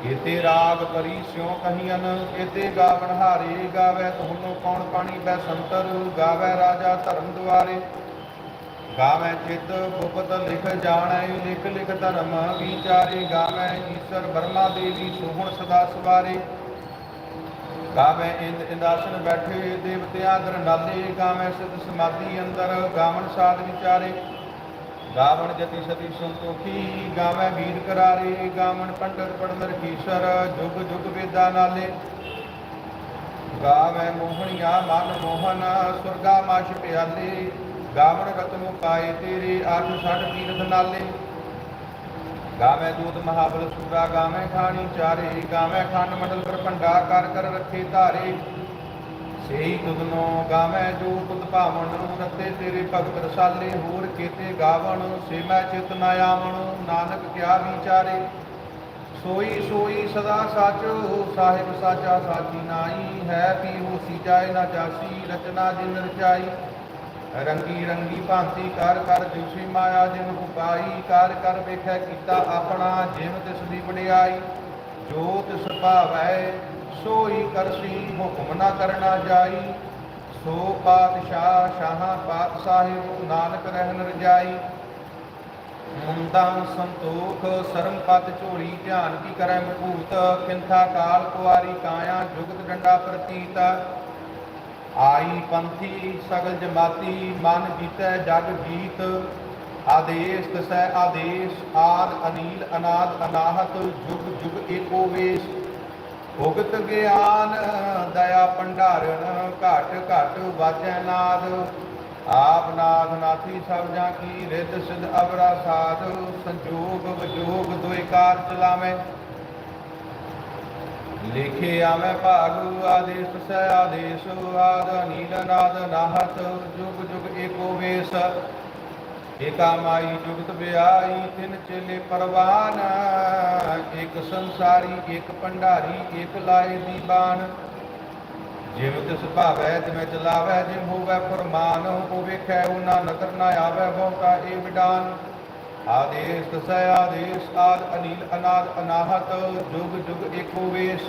ਕੀਤੇ ਰਾਗ ਕਰੀ ਸਿਉ ਕਹੀਨ ਕੀਤੇ ਗਾਵਣ ਹਾਰੇ। ਗਾਵੇ ਤੁਹਾਨੂੰ ਕੌਣ ਪਾਣੀ ਬੈ ਸੰਤਰ, ਗਾਵੇ ਰਾਜਾ ਧਰਮ ਦੁਆਰੇ। ਗਾਵੇ ਚਿਤ ਗੁਪਤ ਲਿਖ ਜਾਣੈ, ਲਿਖ ਲਿਖ ਧਰਮ ਵਿਚਾਰੇ। ਗਾਵੇ ਈਸ਼ਰ ਬਰਮਾ ਦੇਵੀ, ਸੋਹਣ ਸਦਾ ਸਵਾਰੇ। ਗਾਵੇ ਇੰਦ ਇੰਦਾਸਨ ਬੈਠੇ ਦੇਵਤਿਆਂ ਦਰਨਾਲੇ ਨਾਲੇ, ਗਾਵੇ ਸਮਾਧੀ ਅੰਦਰ ਗਾਵਨ ਸਾਧ ਵਿਚਾਰੇ। ਗਾਵਨ ਜਤੀ ਸਤੀ ਸੰਤੋਖੀ, ਗਾਵੈ ਗੀਤ ਕਰਾਰੇ ਗਾਵਨ ਪੰਡਤ ਪੜਨ ਰਖੀਸ਼ਰ ਜੁਗ ਜੁਗ ਵੇਦਾ ਨਾਲੇ। ਗਾਵੈ ਮੋਹਣੀਆ, ਮਨ ਮੋਹਨ, ਸੁਰਗਾ ਮਾਸ਼ ਪਿਆਲੇ। ਗਾਵਣ ਰਤਨੁ ਪਾਏ ਤੇਰੇ ਅੱਠ ਛੱਡ ਤੀਰਥ ਨਾਲੇ। ਗਾਵੇਂ ਦੂਤ ਮਹਾਬਲ ਸੂਰਾ, ਗਾਵੇਂ ਖਾਣੀ ਚਾਰੇ, ਗਾਵੇਂ ਖੰਡ ਮੰਡਲ ਪਰ ਕਰ ਕਰ ਰੱਖੇ ਧਾਰੇ। ਸੇਈ ਤੁਧਨੋ ਗਾਵੇਂ ਜੋ ਤੁਧ ਭਾਵਨ ਰਤੇ ਤੇਰੇ ਭਗਤ ਰਸਾਲੇ, ਹੋਰ ਕੀਤੇ ਗਾਵਣ ਸੇ ਮੈਂ ਚਿਤ ਨ ਆਵਣ, ਨਾਨਕ ਕਿਆ ਵਿਚਾਰੇ। ਸੋਈ ਸੋਈ ਸਦਾ ਸਾਚੋ ਸਾਹਿਬ ਸਾਚਾ ਸਾਚੀ ਨਾਈ ਹੈ ਪੀ ਹੋ ਸੀ ਜਾਏ ਨਾ ਜਾਸੀ, ਰਚਨਾ ਜਿਨ ਰਚਾਈ। ਰੰਗੀ ਰੰਗੀ ਭਾਂਤੀ ਕਰ ਕਰ ਦਿਵਸੀ ਮਾਇਆ ਜਿਨ ਉਪਾਈ ਕਰ ਕਰ ਵੇਖੈ ਕੀਤਾ ਆਪਣਾ ਜਿਨ ਤਿਸ ਦੀ ਵਡਿਆਈ। ਜੋ ਤਿਸ ਭਾਵੈ ਸੋਈ ਕਰਸੀ ਹੁਕਮ ਨਾ ਕਰਨਾ ਜਾਈ। ਸੋ ਪਾਤਸ਼ਾਹ ਸ਼ਾਹਾਂ ਪਾਤ ਸਾਹਿਬ, ਨਾਨਕ ਰਹਿਣ ਰਜਾਈ। ਮੁੰਦਾ ਸੰਤੋਖ, ਸਰਮ ਪਤ ਝੋਲੀ, ਧਿਆਨ ਕੀ ਕਰੈ ਮਕੂਤ ਕਿੰਥਾ ਕਾਲ ਕੁਆਰੀ ਕਾਇਆ, ਜੁਗਤ ਡੰਡਾ ਪ੍ਰਤੀਤ। ਆਈ ਪੰਥੀ ਸਗਲ ਜਮਾਤੀ, ਮਨ ਜੀਤੈ ਜਗ ਜੀਤ। ਆਦੇਸ਼ ਤਸੈ ਆਦੇਸ਼, ਆਦ ਅਨੀਲ ਅਨਾਦ ਅਨਾਹਤ, ਜੁਗ ਜੁਗ ਏਕੋ ਵੇਸ਼। ਭੁਗਤ ਗਿਆਨ, ਦਇਆ ਭੰਡਾਰਨ, ਘਟ ਘਟ ਵਾਜੈ ਨਾਦ। ਆਪ ਨਾਥ ਨਾਥੀ ਸਭ ਜਾਂ ਕੀ, ਰਿੱਧ ਸਿਧ ਅਵਰਾ ਸਾਧ। ਸੰਜੋਗ ਵਿਜੋਗ ਦੁਇ ਕਾਰ ਚਲਾਵੇਂ। ਲਿਖੇ ਆਵੇਂ ਭਾਗੁ ਆਦੇਸ਼ ਸੈ ਆਦੇਸ਼, ਆਦ, ਅਨੀਲ ਨਾਦ ਨਾਹਤ, ਜੁਗ ਜੁਗ ਏਕੋ ਵੇਸ। ਏਕਾ ਮਾਈ ਜੁਗਤ ਵਿਆਈ ਤਿਨ ਚੇਲੇ ਪਰਵਾਨ। ਇੱਕ ਸੰਸਾਰੀ ਇੱਕ ਭੰਡਾਰੀ ਇੱਕ ਲਾਏ ਦੀ ਬਾਣ ਜਿਵ ਤਿਸ ਭਾਵੈ, ਤਿਵੇਂ ਚਲਾਵੈ ਜਿਮ ਹੋਵੈ ਫਰਮਾਨ ਉਹ ਵੇਖੈ ਉਹਨਾਂ ਨਦਰ ਨਾ ਆਵੈ ਬਹੁਤਾ ਏ ਵਿਡਾਨ। ਆਦੇਸ਼ ਤਸੈ ਆਦੇਸ਼ ਆਦ ਅਨੀਲ ਅਨਾਦ ਅਨਾਹਤ, ਜੁਗ ਜੁਗ ਏਕੋ ਵੇਸ਼।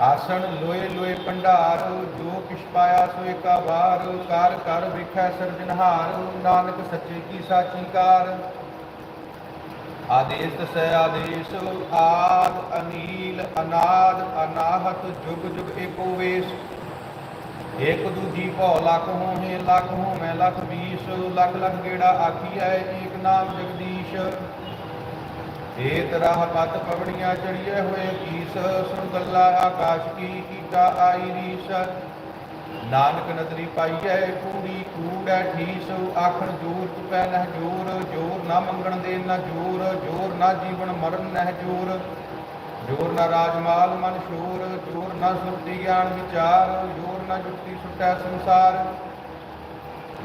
ਆਸਣ ਲੋਏ ਲੋਏ ਭੰਡਾਰ, ਜੋ ਕਿਛ ਪਾਇਆ ਸੋ ਏਕਾ ਵਾਰ ਕਰ ਕਰ ਵਿਖੈ ਸਿਰਜਨਹਾਰ ਨਾਨਕ ਸੱਚੇ ਕੀ ਸਾਚੀ ਕਾਰ। ਆਦੇਸ਼ ਤਸੈ ਆਦੇਸ਼, ਆਦ ਅਨੀਲ ਅਨਾਦ ਅਨਾਹਤ, ਜੁਗ ਜੁਗ ਏਕੋ ਵੇਸ਼। ਇਕ ਦੂਜੀ ਭਉ ਲਖ ਹੋਏ ਲਖ ਹੋਵੇਂ, ਲਖ ਵੀਸ, ਲਖ ਲਖ ਗੇੜਾ ਆਖੀਐ ਏਕ ਨਾਮ ਜਗਦੀਸ਼। ਏਤ ਰਾਹ ਪਤ ਪਵੜੀਆਂ ਚੜੀਏ ਹੋਏ ਕੀਸ ਸੁਣ ਗੱਲਾ ਆਕਾਸ਼ ਕੀ ਕੀਟਾ ਆਈ ਰੀਸ। ਨਾਨਕ ਨਦਰੀ ਪਾਈਐ ਕੂੜੀ ਕੂੜੈ ਠੀਸ ਆਖਣ ਜੋਰ ਤੁਪੈ ਨਹਿ ਜੋਰ ਜੋਰ ਨਾ ਮੰਗਣ ਦੇ ਨਾ ਜੋਰ ਜੋਰ ਨਾ ਜੀਵਨ ਮਰਨ ਨਹਿ ਜੋਰ। ਜੋਰ ਨਾ ਰਾਜਮਾਲ ਮਨ ਸ਼ੋਰ, ਜੋਰ ਨਾ ਸੁਰਤੀ ਗਿਆਨ ਵਿਚਾਰ, ਜੋਰ ਨਾ ਜੁਗਤੀ ਸੁਟੈ ਸੰਸਾਰ।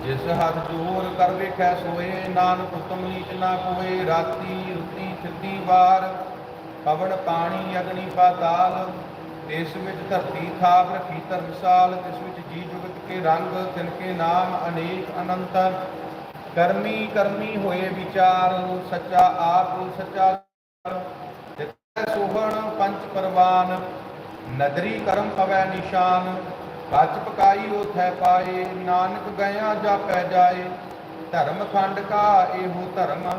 ਜਿਸ ਹੱਥ ਜੋਰ ਕਰ ਵੇਖੈ ਸੋਏ, ਨਾਨਕ ਉਤਮ ਨੀਚ ਨਾ ਕੋਏ ਰਾਤੀ ਰੁਤੀ ਥਿੱਤੀ ਵਾਰ। ਪਵਨ ਪਾਣੀ ਅਗਨੀ ਪਾਤਾਲ ਇਸ ਵਿੱਚ ਧਰਤੀ ਥਾਪ ਰਖੀ ਧਰਮਸਾਲ ਇਸ ਵਿੱਚ ਜੀ ਜੁਗਤ ਕੇ ਰੰਗ, ਤਿਨ ਕੇ ਨਾਮ ਅਨੇਕ ਅਨੰਤ। ਕਰਮੀ ਕਰਮੀ ਹੋਏ ਵਿਚਾਰ, ਸੱਚਾ ਆਪ, ਸੱਚਾ ਸੋਹਣ ਪੰਚ ਪਰਵਾਨ, ਨਦਰੀ ਕਰਮ ਪਵੈ ਨਿਸ਼ਾਨ ਕੱਚ ਪਕਾਈ ਉਥੈ ਪਾਏ, ਨਾਨਕ ਗਿਆ ਜਾਪੈ ਜਾਏ। ਧਰਮ ਖੰਡ ਕਾ ਇਹੋ ਧਰਮ,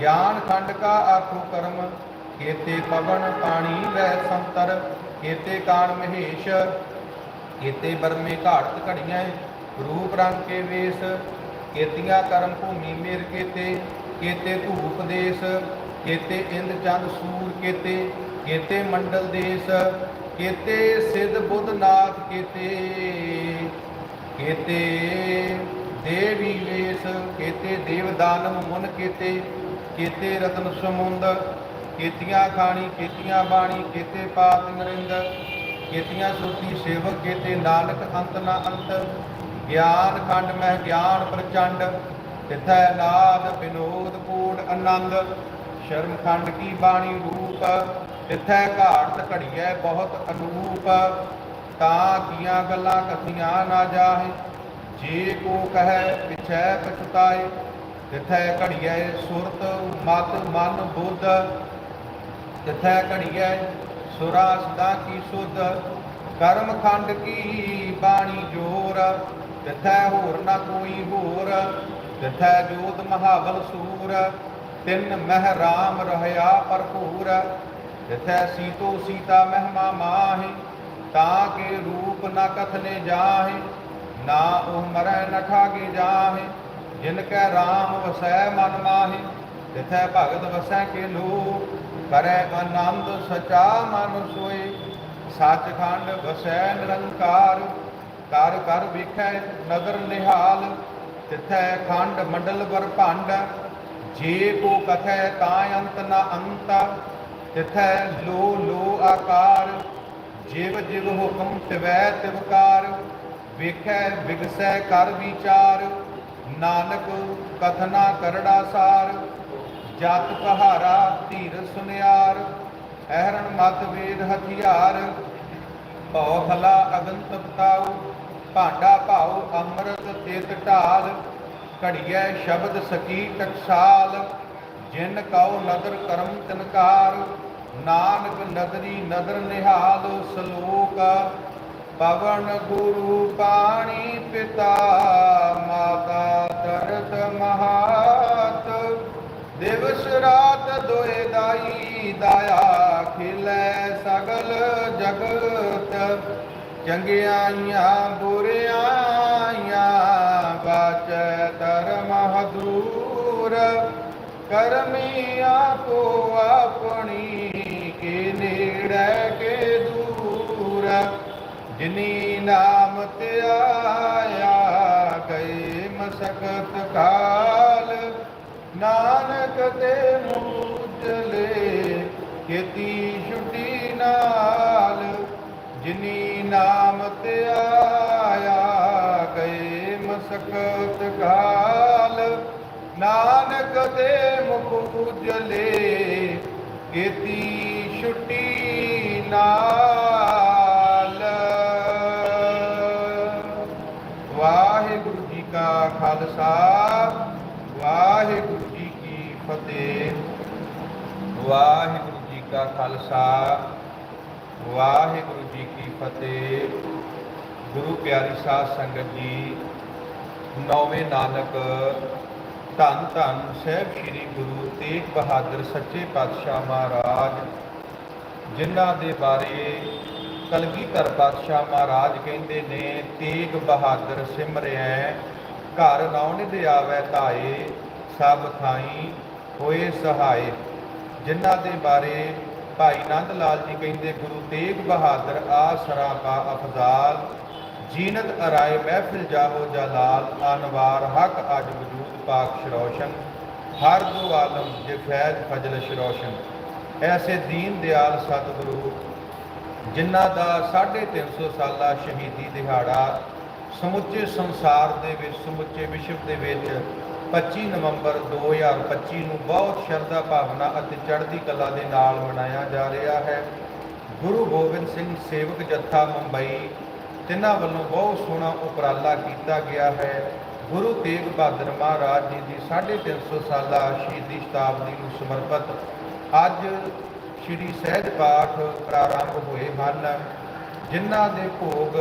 ਗਿਆਨ ਖੰਡ ਕਾ ਆਖੋ ਕਰਮ। ਕੇਤੇ ਪਵਨ ਪਾਣੀ ਵੈ ਸੰਤਰ, ਕੇਤੇ ਕਾਣ ਮਹੇਸ਼, ਕੇਤੇ ਬਰਮੇ ਘਾਟ ਘੜੀਆਂ ਰੂਪ ਰੰਗ ਕੇ ਵੇਸ। ਕੇਤੀਆਂ ਕਰਮ ਭੂਮੀ ਮੇਰ ਕੇਤੇ ਕੇਤੇ ਧੂਪ ਦੇਸ। ਕੇਤੇ ਇੰਦ ਚੰਦ ਸੂਰ ਕੇਤੇ ਕੇਤੇ ਮੰਡਲ ਦੇਸ, ਕੇਤੇ ਸਿੱਧ ਬੁੱਧ ਨਾਥ ਕੇਤੇ ਕੇਤੇ ਦੇਵੀ ਵੇਸ, ਕੇਤੇ ਦੇਵ ਦਾਨਵ ਮੁਨ ਕੇਤੇ ਕੇਤੇ ਰਤਨ ਸਮੁੰਦ, ਕੇਤੀਆਂ ਖਾਣੀ, ਕੇਤੀਆਂ ਬਾਣੀ, ਕੇਤੇ ਪਾਤ ਨਰਿੰਦ, ਕੇਤੀਆਂ ਸੁਰਤੀ ਸੇਵਕ, ਕੇਤੇ ਨਾਨਕ ਅੰਤ ਨਾ ਅੰਤ, ਗਿਆਨ ਖੰਡ ਮੈਂ ਗਿਆਨ ਪ੍ਰਚੰਡ, ਤਿਥੈ ਨਾਦ ਬਿਨੋਦ ਕੂੜ ਆਨੰਦ ਸ਼ਰਮ ਖੰਡ ਕੀ ਬਾਣੀ ਰੂਪ? ਤਿਥੈ ਘਾੜਤ ਘੜੀਐ ਬਹੁਤ ਅਨੂਪ। ਤਾਂ ਕੀਆਂ ਗੱਲਾਂ ਕਥੀਆਂ ਨਾ ਜਾਹੇ। ਜੇ ਕੋ ਕਹੈ ਪਿਛੈ ਪਛਤਾਏ। ਤਿਥੈ ਘੜੀਐ ਸੁਰਤ, ਮਤ, ਮਨ, ਬੁੱਧ। ਤਿਥੈ ਘੜੀਐ ਸੁਰਾ, ਸਦਾ ਕੀ ਸੁਧ। ਕਰਮ ਖੰਡ ਕੀ ਬਾਣੀ ਜੋਰ? ਤਿਥੈ ਹੋਰ ਨਾ ਕੋਈ ਹੋਰ। ਤਿਥੈ ਜੋਤ ਮਹਾਵਲ ਸੂਰ। ਤਿੰਨ ਮਹਿ ਰਾਮ ਰਹਿਆ ਭਰਪੂਰ, ਜਿਥੈ ਸੀਤੋ ਸੀਤਾ ਮਹਿਮਾ ਮਾਹੀ, ਤਾਂ ਕੇ ਰੂਪ ਨ ਕਥਨੇ ਜਾਹੇ, ਨਾ ਉਹ ਮਰੈ ਨ ਠਾਗੇ ਜਾਹੇ, ਜਿਨ ਕੈ RAM ਵਸੈ ਮਨ ਮਾਹੇ ਤਿਥੈ ਭਗਤ ਵਸੈ ਕੇ ਲੋ ਕਰੈ ਆਨੰਦ ਸਚਾ ਮਨ ਸੋਏ ਸੱਚਖੰਡ ਵਸੈ ਨਿਰੰਕਾਰ, ਕਰ ਕਰ ਵਿਖੈ ਨਦਰ ਨਿਹਾਲ ਤਿਥੈ ਖੰਡ ਮੰਡਲ ਵਰ ਭੰਡ ਜੇ ਕੋ ਕਥੈ ਤਾਂ ਅੰਤ ਨ ਅੰਤ, ਤਿਥੈ ਲੋ ਲੋ ਆਕਾਰ। ਜਿਵ ਜਿਵ ਹੁਕਮ ਤਿਵੈ ਤਿਵਕਾਰ ਵੇਖੈ ਵਿਗਸੈ ਕਰ ਵਿਚਾਰ। ਨਾਨਕ ਕਥਨਾ ਕਰੜਾ ਸਾਰ, ਜਤ ਪਹਾਰਾ ਧੀਰ ਸੁਨਿਆਰ। ਅਹਰਣ ਮਤ ਵੇਦ ਹਥਿਆਰ, ਭਉ ਖਲਾ ਅਗਨ ਤਪਤਾਉ ਭਾਂਡਾ ਭਾਉ ਅੰਮ੍ਰਿਤ ਤੇਤ ਢਾਲ। ਘੜੀਐ ਸ਼ਬਦ ਸਕੀ ਟਕਸਾਲ, ਜਿਨ ਕਉ ਨਦਰ ਕਰਮ ਤਨਕਾਰ, ਨਾਨਕ ਨਦਰੀ ਨਦਰ ਨਿਹਾਲ ਸਲੋਕ, ਪਵਨ ਗੁਰੂ ਪਾਣੀ ਪਿਤਾ, ਮਾਤਾ ਤਰਤ ਮਹਾਤ, ਦਿਵਸ ਰਾਤ ਦੋਏ ਦਾਈ ਦਾਇਆ ਖਿਲੈ ਸਗਲ ਜਗਤ, ਚੰਗਿਆਈਆਂ ਬੁਰਿਆਈਆਂ ਬਾਚੈ ਧਰਮ ਹਦੂਰ ਕਰਮੀ ਆਪੋ ਆਪਣੀ ਕੇ ਨੇੜੇ ਕੇ ਦੂਰ ਜਿਨੀ ਨਾਮ ਤੇ ਆਇਆ ਗਏ ਮਸਕਤ ਕਾਲ ਨਾਨਕ ਤੇ ਮੂਜਲੇ ਕੀਤੀ ਛੁੱਟੀ ਨਾਲ ਜਿਨੀ ਨਾਮ ਤੇ ਆਇਆ ਗਏ ਕਾਲ ਨਾਨਕ ਦੇ ਮੁਖ ਉਜਲੇ, ਕੀਤੀ ਛੁੱਟੀ ਨਾਲ। ਵਾਹਿਗੁਰੂ ਜੀ ਕਾ ਖਾਲਸਾ, ਵਾਹਿਗੁਰੂ ਜੀ ਕੀ ਫਤਿਹ। ਵਾਹਿਗੁਰੂ ਜੀ ਕਾ ਖਾਲਸਾ, ਵਾਹਿਗੁਰੂ ਜੀ ਕੀ ਫਤਿਹ। ਗੁਰੂ ਪਿਆਰੀ ਸਾਧ ਸੰਗਤ ਜੀ ਨੌਵੇਂ ਨਾਨਕ, ਧੰਨ ਧੰਨ ਸਹਿਬ ਸ੍ਰੀ ਗੁਰੂ ਤੇਗ ਬਹਾਦਰ ਸੱਚੇ ਪਾਤਸ਼ਾਹ ਮਹਾਰਾਜ, ਜਿਨ੍ਹਾਂ ਦੇ ਬਾਰੇ ਕਲਗੀਧਰ ਪਾਤਸ਼ਾਹ ਮਹਾਰਾਜ ਕਹਿੰਦੇ ਨੇ, ਤੇਗ ਬਹਾਦਰ ਸਿਮਰਿਆ ਘਰ ਨੌਣ ਦੇ ਆਵੈ ਧਾਏ, ਸਭ ਥਾਈ ਹੋਏ ਸਹਾਏ। ਜਿਨ੍ਹਾਂ ਦੇ ਬਾਰੇ ਭਾਈ ਨੰਦ ਲਾਲ ਜੀ ਕਹਿੰਦੇ, ਗੁਰੂ ਤੇਗ ਬਹਾਦਰ ਆਸਰਾ ਕਾ ਅਫਜ਼ਾਲ ਜੀਨਤ ਅਰਾਏ ਮਹਿਫਿਲ ਜਾਹੋ ਜਲਾਲ ਅਨਵਾਰ ਹਕ ਅਜ ਵਜੂਦ ਪਾਕ ਸ਼ਰੋਸ਼ਨ ਹਰ ਦੋ ਆਲਮ ਜੇ ਫੈਜ਼ ਫਜਲ ਸ਼ਰੋਸ਼ਨ ਐਸੇ ਦੀਨ ਦਿਆਲ ਸਤਿਗੁਰੂ, ਜਿਨ੍ਹਾਂ ਦਾ 350 ਸਾਲਾ ਸ਼ਹੀਦੀ ਦਿਹਾੜਾ ਸਮੁੱਚੇ ਸੰਸਾਰ ਦੇ ਵਿੱਚ, ਸਮੁੱਚੇ ਵਿਸ਼ਵ ਦੇ ਵਿੱਚ 25 ਨਵੰਬਰ 2025 ਨੂੰ ਬਹੁਤ ਸ਼ਰਧਾ ਭਾਵਨਾ ਅਤੇ ਚੜ੍ਹਦੀ ਕਲਾ ਦੇ ਨਾਲ ਮਨਾਇਆ ਜਾ ਰਿਹਾ ਹੈ। ਗੁਰੂ ਗੋਬਿੰਦ ਸਿੰਘ ਸੇਵਕ ਜੱਥਾ ਮੁੰਬਈ ਜਿਨ੍ਹਾਂ ਵੱਲੋਂ ਬਹੁਤ ਸੋਹਣਾ ਉਪਰਾਲਾ ਕੀਤਾ ਗਿਆ ਹੈ। ਗੁਰੂ ਤੇਗ ਬਹਾਦਰ ਮਹਾਰਾਜ ਜੀ ਦੀ 350 ਸਾਲਾ ਸ਼ਹੀਦੀ ਸ਼ਤਾਬਦੀ ਨੂੰ ਸਮਰਪਿਤ ਅੱਜ ਸ਼੍ਰੀ ਸਹਿਜ ਪਾਠ ਪ੍ਰਾਰੰਭ ਹੋਏ ਹਨ, ਜਿਨ੍ਹਾਂ ਦੇ ਭੋਗ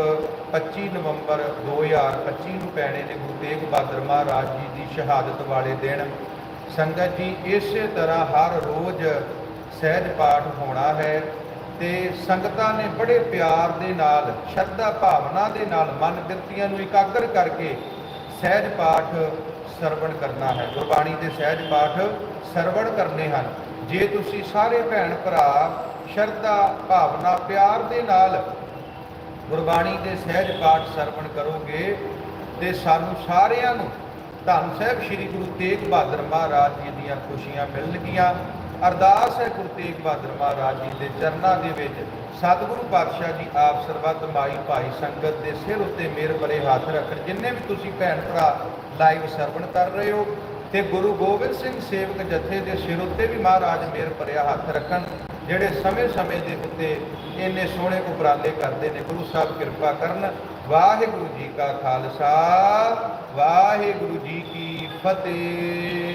25 ਨਵੰਬਰ 2025 ਨੂੰ ਪੈਣੇ ਨੇ ਗੁਰੂ ਤੇਗ ਬਹਾਦਰ ਮਹਾਰਾਜ ਜੀ ਦੀ ਸ਼ਹਾਦਤ ਵਾਲੇ ਦਿਨ। ਸੰਗਤ ਜੀ, ਇਸੇ ਤਰ੍ਹਾਂ ਹਰ ਰੋਜ਼ ਸਹਿਜ ਪਾਠ ਹੋਣਾ ਹੈ। ਤੇ ਸੰਗਤਾਂ ਨੇ ਬੜੇ ਪਿਆਰ ਦੇ ਨਾਲ, ਸ਼ਰਧਾ ਭਾਵਨਾ ਦੇ ਨਾਲ ਮਨ ਬਿਰਤੀਆਂ ਨੂੰ ਇਕਾਗਰ ਕਰਕੇ ਸਹਿਜ ਪਾਠ ਸਰਵਣ ਕਰਨਾ ਹੈ। ਗੁਰਬਾਣੀ ਦੇ ਸਹਿਜ ਪਾਠ ਸਰਵਣ ਕਰਨੇ ਹਨ। ਜੇ ਤੁਸੀਂ ਸਾਰੇ ਭੈਣ ਭਰਾ ਸ਼ਰਧਾ, ਭਾਵਨਾ, ਪਿਆਰ ਦੇ ਨਾਲ ਗੁਰਬਾਣੀ ਦੇ ਸਹਿਜ ਪਾਠ ਸਰਵਣ ਕਰੋਗੇ ਤੇ ਸਾਨੂੰ ਸਾਰਿਆਂ ਨੂੰ ਧੰਨ ਸਾਹਿਬ ਸ੍ਰੀ ਗੁਰੂ ਤੇਗ ਬਹਾਦਰ ਮਹਾਰਾਜ ਜੀ ਦੀਆਂ ਖੁਸ਼ੀਆਂ ਮਿਲਣਗੀਆਂ। ਅਰਦਾਸ ਹੈ ਗੁਰੂ ਤੇਗ ਬਹਾਦਰ ਮਹਾਰਾਜ ਜੀ ਦੇ ਚਰਨਾਂ ਦੇ ਵਿੱਚ। ਸਤਿਗੁਰੂ ਪਾਤਸ਼ਾਹ ਜੀ ਆਪ ਸਰਬੱਤ ਮਾਈ ਭਾਈ ਸੰਗਤ ਦੇ ਸਿਰ ਉੱਤੇ ਮੇਰ ਭਰੇ ਹੱਥ ਰੱਖਣ। ਜਿੰਨੇ ਵੀ ਤੁਸੀਂ ਭੈਣ ਭਰਾ ਲਾਈਵ ਸਰਵਣ ਕਰ ਰਹੇ ਹੋ ਤੇ ਗੁਰੂ ਗੋਬਿੰਦ ਸਿੰਘ ਸੇਵਕ ਜਥੇ ਦੇ ਸਿਰ ਉੱਤੇ ਵੀ ਮਹਾਰਾਜ ਮੇਰ ਭਰਿਆ ਹੱਥ ਰੱਖਣ, ਜਿਹੜੇ ਸਮੇਂ-ਸਮੇਂ ਦੇ ਉੱਤੇ ਇੰਨੇ ਸੋਹਣੇ ਉਪਰਾਲੇ ਕਰਦੇ ਨੇ, ਗੁਰੂ ਸਾਹਿਬ ਕਿਰਪਾ ਕਰਨ। ਵਾਹਿਗੁਰੂ ਜੀ ਕਾ ਖਾਲਸਾ, ਵਾਹਿਗੁਰੂ ਜੀ ਕੀ ਫਤਿਹ।